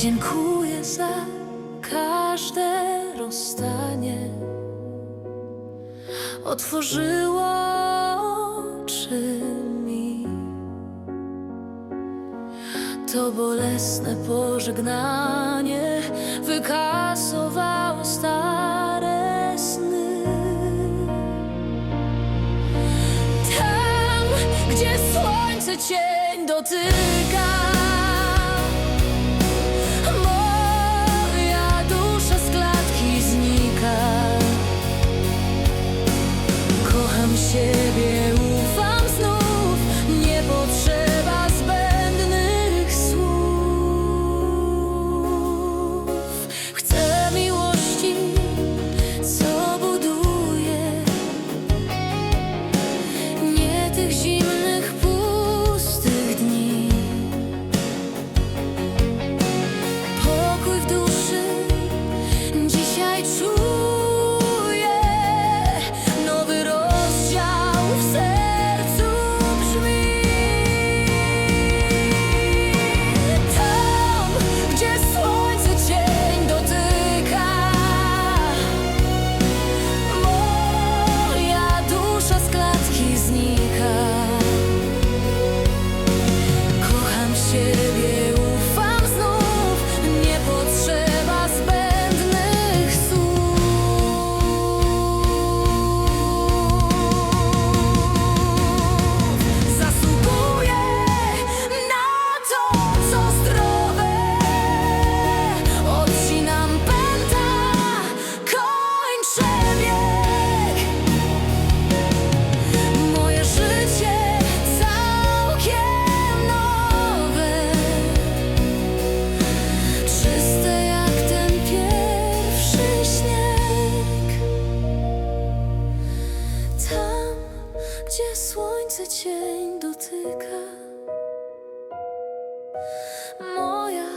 Dziękuję za każde rozstanie. Otworzyło oczy mi to bolesne pożegnanie, wykasowało stare sny. Tam, gdzie słońce cień dotyka. gdzie słońce cień dotyka. Moja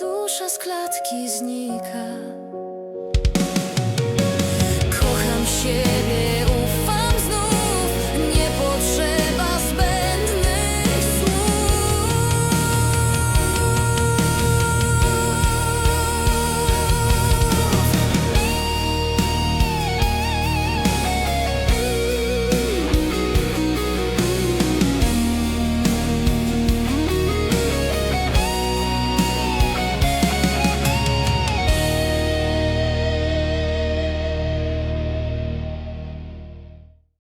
dusza z klatki znika.